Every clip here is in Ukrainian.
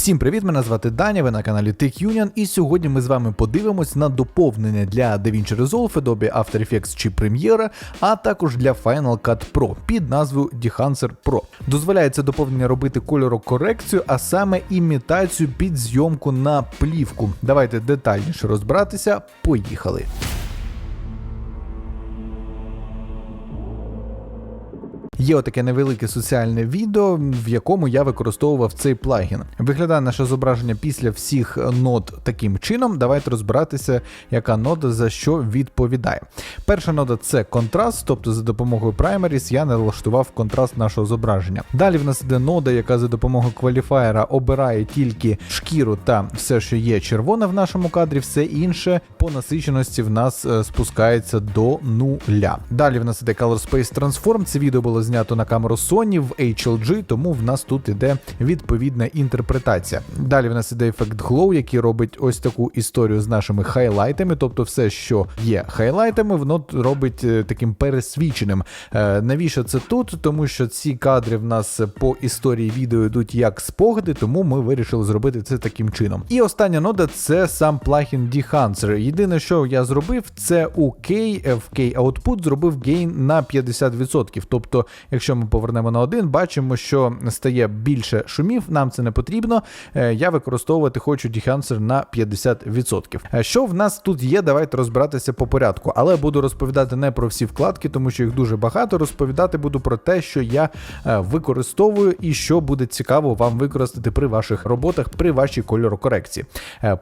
Всім привіт! Мене звати Даня. Ви на каналі Tech Union, і сьогодні ми з вами подивимось на доповнення для DaVinci Resolve, Adobe After Effects чи Premiere, а також для Final Cut Pro під назвою Dehancer Pro. Дозволяється доповнення робити кольорокорекцію, а саме імітацію під зйомку на плівку. Давайте детальніше розбиратися. Поїхали. Є отаке невелике соціальне відео, в якому я використовував цей плагін. Виглядає наше зображення після всіх нод таким чином. Давайте розбиратися, яка нода за що відповідає. Перша нода це контраст, тобто за допомогою Primaries я налаштував контраст нашого зображення. Далі в нас іде нода, яка за допомогою кваліфаєра обирає тільки шкіру та все, що є червоне в нашому кадрі, все інше по насиченості в нас е, спускається до нуля. Далі в нас іде Color Space Transform. Це відео було знято на камеру Sony в HLG, тому в нас тут іде відповідна інтерпретація. Далі в нас іде ефект Glow, який робить ось таку історію з нашими хайлайтами, тобто все, що є хайлайтами, воно робить е, таким пересвіченим. Е, Навіщо це тут? Тому що ці кадри в нас по історії відео йдуть як спогади, тому ми вирішили зробити це таким чином. І остання нода це сам плагін Dehancer. Єдине, що я зробив, це у K, в K Output зробив гейн на 50%. Тобто, якщо ми повернемо на один, бачимо, що стає більше шумів, нам це не потрібно. Е, Я використовувати хочу Dehancer на 50%. Е, Що в нас тут є, давайте розбиратися по порядку. Але буду розповідати не про всі вкладки, тому що їх дуже багато. Розповідати буду про те, що я е, використовую і що буде цікаво вам використати при ваших роботах, при вашій кольорокорекції.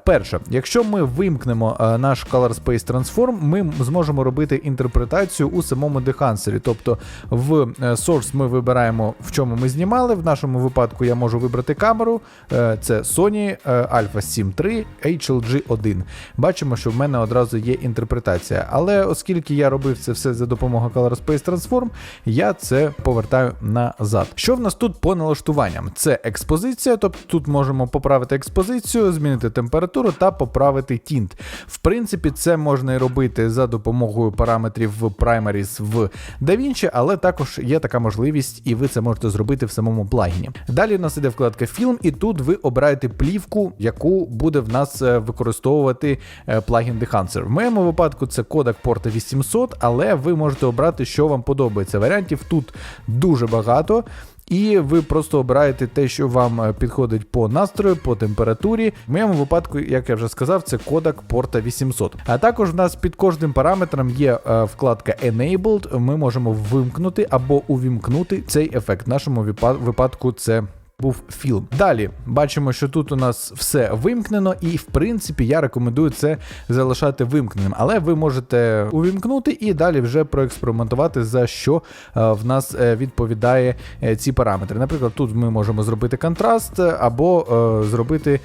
Перше, якщо ми вимкнемо наш Color Space Transform, ми зможемо робити інтерпретацію у самому Dehancer. Тобто в Source ми вибираємо, в чому ми знімали. В нашому випадку я можу вибрати камеру. Е, Це Sony е, Alpha 7 III HLG 1. Бачимо, що в мене одразу є інтерпретація. Але оскільки я робив це все за допомогою Color Space Transform, я це повертаю назад. Що в нас тут по налаштуванням? Це експозиція, тобто тут можемо поправити експозицію, змінити температуру та поправити тінт. В принципі, це можна і робити за допомогою параметрів в Primaries в DaVinci, але також є така можливість, і ви це можете зробити в самому плагіні. Далі в нас іде вкладка фільм, і тут ви обираєте плівку, яку буде в нас е, використовувати е, плагін Dehancer. В моєму випадку це кодек порта 800, але ви можете обрати, що вам подобається. Варіантів тут дуже багато. І ви просто обираєте те, що вам е, підходить по настрою, по температурі. В моєму випадку, як я вже сказав, це кодек порта 800. А також в нас під кожним параметром є е, вкладка Enabled. Ми можемо вимкнути або увімкнути цей ефект. В нашому випа- випадку це. Був фільм. Далі бачимо, що тут у нас все вимкнено, і в принципі я рекомендую це залишати вимкненим. Але ви можете увімкнути і далі вже проекспериментувати, за що е, в нас е, відповідає е, ці параметри. Наприклад, тут ми можемо зробити контраст або зробити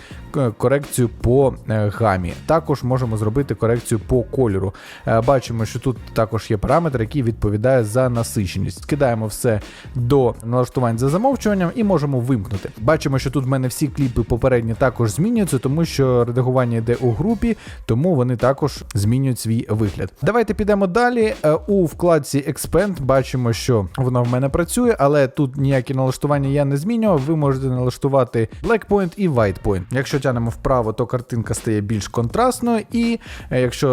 корекцію по гамі. Також можемо зробити корекцію по кольору. Бачимо, що тут також є параметр, який відповідає за насиченість. Скидаємо все до налаштувань за замовчуванням і можемо вимкнути. Бачимо, що тут в мене всі кліпи попередні також змінюються, тому що редагування йде у групі, тому вони також змінюють свій вигляд. Давайте підемо далі. Е, У вкладці Expand бачимо, що воно в мене працює, але тут ніякі налаштування я не змінював. Ви можете налаштувати Black Point і White Point. Якщо тягнемо вправо, то картинка стає більш контрастною, і е, якщо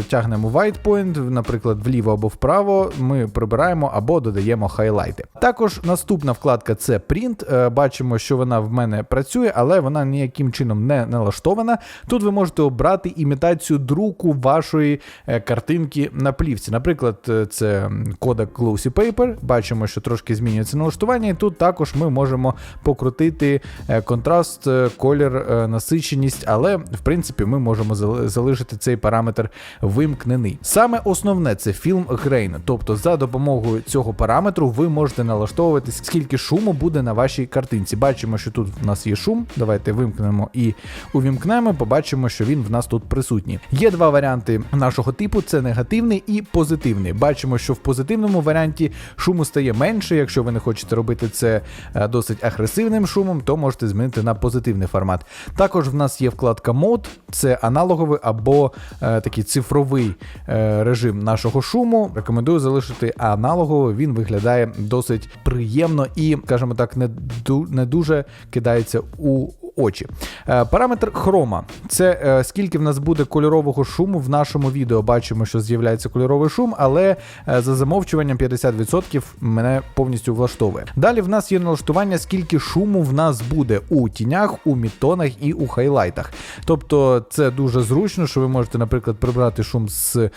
е, тягнемо White Point, наприклад, вліво або вправо, ми прибираємо або додаємо хайлайти. Також наступна вкладка це Print. Бачимо, що вона в мене працює, але вона ніяким чином не налаштована. Тут ви можете обрати імітацію друку вашої е, картинки на плівці. Наприклад, е, це кодек Glossy Paper. Бачимо, що трошки змінюється налаштування, і тут також ми можемо покрутити е, контраст, колір, насиченість, але в принципі ми можемо залишити цей параметр вимкнений. Саме основне це фільм Grain, тобто за допомогою цього параметру ви можете налаштовувати, скільки шуму буде на вашій картинці. Бачимо, що тут в нас є шум. Давайте вимкнемо і увімкнемо. Побачимо, що він в нас тут присутній. Є два варіанти нашого типу: це негативний і позитивний. Бачимо, що в позитивному варіанті шуму стає менше. Якщо ви не хочете робити це е, досить агресивним шумом, то можете змінити на позитивний формат. Також в нас є вкладка мод, це аналоговий або е, такий цифровий е, режим нашого шуму. Рекомендую залишити аналоговий. Він виглядає досить приємно і, скажімо так, не, ду- не дуже кидається у очі. Е, Параметр хрома це е, скільки в нас буде кольорового шуму в нашому відео. Бачимо, що з'являється кольоровий шум, але е, за замовчуванням 50% мене повністю влаштовує. Далі в нас є налаштування, скільки шуму в нас буде у тінях, у мітонах і у хайлайтах. Тобто це дуже зручно, що ви можете, наприклад, прибрати шум з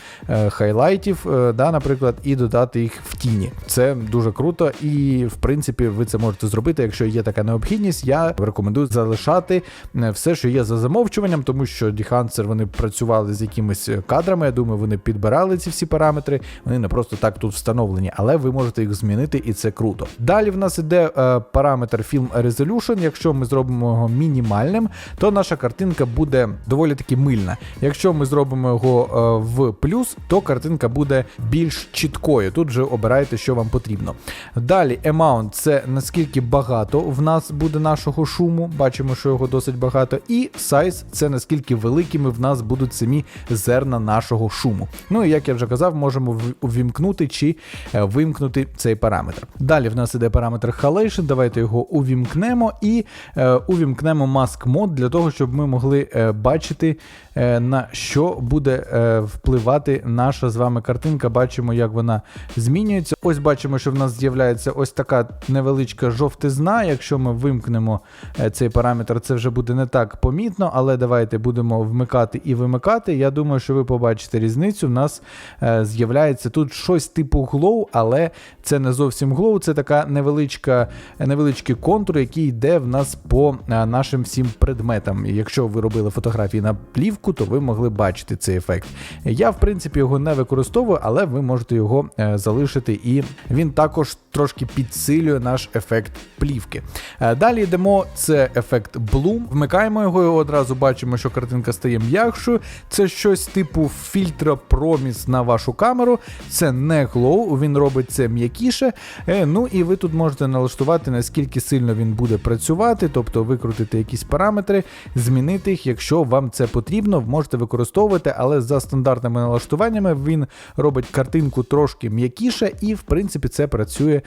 хайлайтів, да, наприклад, і додати їх в тіні. Це дуже круто, і в принципі ви це можете зробити, якщо є така необхідність. Я рекомендую залишати е, все, що є за замовчуванням, тому що Dehancer вони працювали з якимись е, кадрами. Я думаю, вони підбирали ці всі параметри. Вони не просто так тут встановлені, але ви можете їх змінити, і це круто. Далі в нас іде е, параметр Film Resolution. Якщо ми зробимо його мінімальним, то наша картинка буде доволі таки мильна. Якщо ми зробимо його е, в плюс, то картинка буде більш чіткою. Тут вже обирайте, що вам потрібно. Далі Amount це наскільки багато в нас буде нашого шуму. Бачимо, що його досить багато. І Size це наскільки великими в нас будуть самі зерна нашого шуму. Ну і як я вже казав, можемо увімкнути чи е, вимкнути цей параметр. Далі в нас іде параметр Halation. Давайте його увімкнемо і е, увімкнемо Mask Mode для того, щоб ми могли е, бачити, е, на що буде е, впливати наша з вами картинка. Бачимо, як вона змінюється. Ось бачимо, що в нас з'являється ось така невеличка жовтизна. Якщо ми вимкнемо е, цей параметр, це вже буде не так помітно, але давайте будемо вмикати і вимикати. Я думаю, що ви побачите різницю. У нас е, з'являється тут щось типу glow, але це не зовсім glow, це така невеличка, невеличкий контур, який йде в нас по е, нашим всім предметам. Якщо ви робили фотографії на плівку, то ви могли бачити цей ефект. Я, в принципі, його не використовую, але ви можете його е, залишити, і він також трошки підсилює наш ефект плівки. Е, Далі йдемо, це ефект Bloom. Вмикаємо його і одразу бачимо, що картинка стає м'якшою. Це щось типу фільтра проміс на вашу камеру. Це не glow, він робить це м'якіше. Е, Ну і ви тут можете налаштувати, наскільки сильно він буде працювати, тобто викрутити якісь параметри, змінити їх, якщо вам це потрібно, можете використовувати, але за стандартними налаштуваннями він робить картинку трошки м'якіше, і в принципі це працює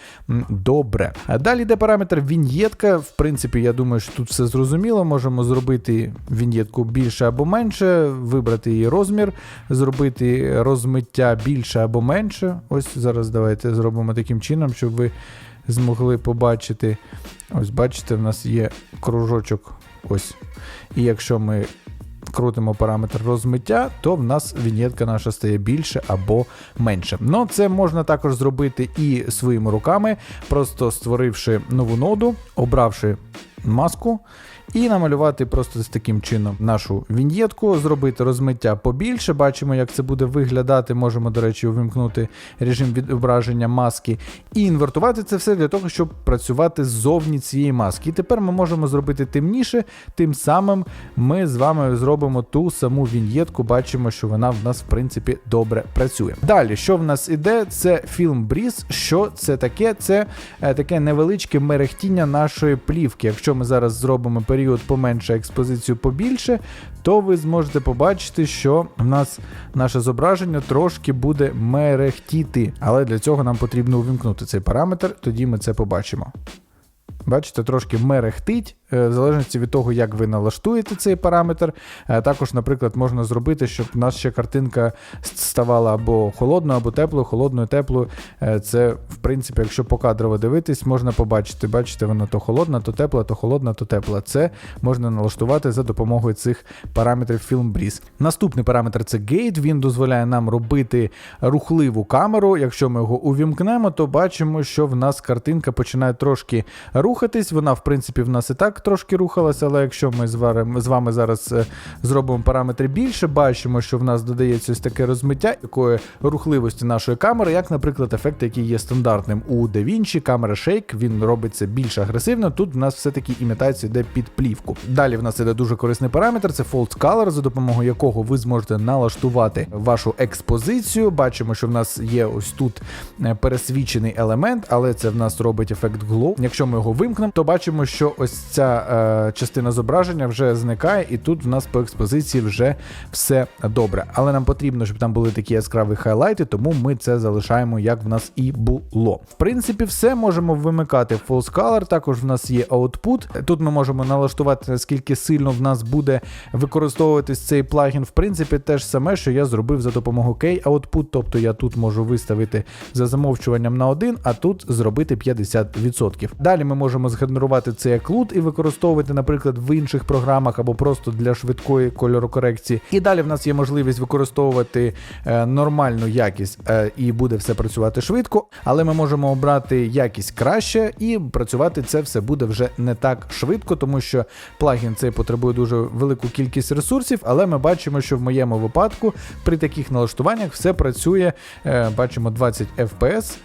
добре. Далі йде параметр віньєтка. В принципі, я думаю, що тут все зрозуміло. Можемо зробити віньєтку більше або менше, вибрати її розмір, зробити розмиття більше або менше. Ось зараз давайте зробимо таким чином, щоб ви змогли побачити. Ось, бачите, в нас є кружочок. Ось. І якщо ми крутимо параметр розмиття, то в нас вінєтка наша стає більше або менше. Ну, це можна також зробити і своїми руками, просто створивши нову ноду, обравши маску. І намалювати просто з таким чином нашу віньєтку, зробити розмиття побільше. Бачимо, як це буде виглядати. Можемо, до речі, увімкнути режим відображення маски і інвертувати це все для того, щоб працювати ззовні цієї маски. І тепер ми можемо зробити темніше, тим самим ми з вами зробимо ту саму віньєтку. Бачимо, що вона в нас, в принципі, добре працює. Далі, що в нас іде, це фільм Breeze. Що це таке? Це е, таке невеличке мерехтіння нашої плівки. Якщо ми зараз зробимо період поменше, експозицію побільше, то ви зможете побачити, що в нас наше зображення трошки буде мерехтіти. Але для цього нам потрібно увімкнути цей параметр, тоді ми це побачимо. Бачите, трошки мерехтить, в залежності від того, як ви налаштуєте цей параметр. Е, Також, наприклад, можна зробити, щоб у нас ще картинка ставала або холодною, або теплою, холодною, теплою. Е, Це, в принципі, якщо покадрово дивитись, можна побачити. Бачите, вона то холодна, то тепла, то холодна, то тепла. Це можна налаштувати за допомогою цих параметрів Film Breeze. Наступний параметр це Gate. Він дозволяє нам робити рухливу камеру. Якщо ми його увімкнемо, то бачимо, що в нас картинка починає трошки рухатись. Вона, в принципі, в нас і так трошки рухалася, але якщо ми з вами, зараз е, зробимо параметри більше, бачимо, що в нас додається ось таке розмиття такої рухливості нашої камери, як, наприклад, ефект, який є стандартним у DaVinci, камера Shake, він робиться більш агресивно. Тут в нас все-таки імітація йде під плівку. Далі в нас іде дуже корисний параметр, це False Color, за допомогою якого ви зможете налаштувати вашу експозицію. Бачимо, що в нас є ось тут е, пересвічений елемент, але це в нас робить ефект glow. Якщо ми його вимкнемо, то бачимо, що ось ця ця е, частина зображення вже зникає, і тут в нас по експозиції вже все добре. Але нам потрібно, щоб там були такі яскраві хайлайти, тому ми це залишаємо, як в нас і було. В принципі, все можемо вимикати False Color, також в нас є output. Тут ми можемо налаштувати, наскільки сильно в нас буде використовуватись цей плагін. В принципі, те ж саме, що я зробив за допомогою K-output, тобто я тут можу виставити за замовчуванням на 1, а тут зробити 50%. Далі ми можемо згенерувати цей як лут і використовувати, наприклад, в інших програмах або просто для швидкої кольорокорекції. І далі в нас є можливість використовувати е, нормальну якість е, і буде все працювати швидко, але ми можемо обрати якість краще і працювати це все буде вже не так швидко, тому що плагін цей потребує дуже велику кількість ресурсів, але ми бачимо, що в моєму випадку при таких налаштуваннях все працює, е, бачимо 20 FPS.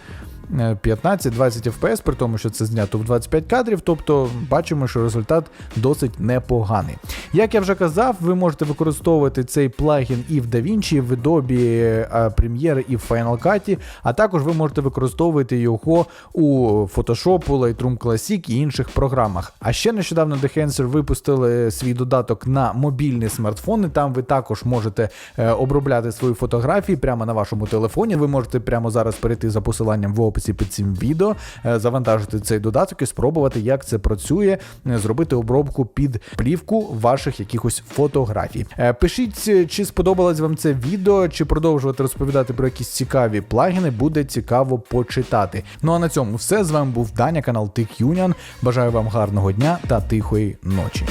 15-20 FPS, при тому, що це знято в 25 кадрів, тобто бачимо, що результат досить непоганий. Як я вже казав, ви можете використовувати цей плагін і в DaVinci, і в Adobe Premiere, і в Final Cut, а також ви можете використовувати його у Photoshop, Lightroom Classic і інших програмах. А ще нещодавно Dehancer випустили свій додаток на мобільні смартфони. Там ви також можете е, обробляти свої фотографії прямо на вашому телефоні. Ви можете прямо зараз перейти за посиланням в описі під цим відео, е, завантажити цей додаток і спробувати, як це працює, е, зробити обробку під плівку ваших якихось фотографій. Е, Пишіть, чи сподобалось вам це відео, чи продовжувати розповідати про якісь цікаві плагіни, буде цікаво почитати. Ну а на цьому все. З вами був Даня, канал TechUnion. Бажаю вам гарного дня та тихої ночі.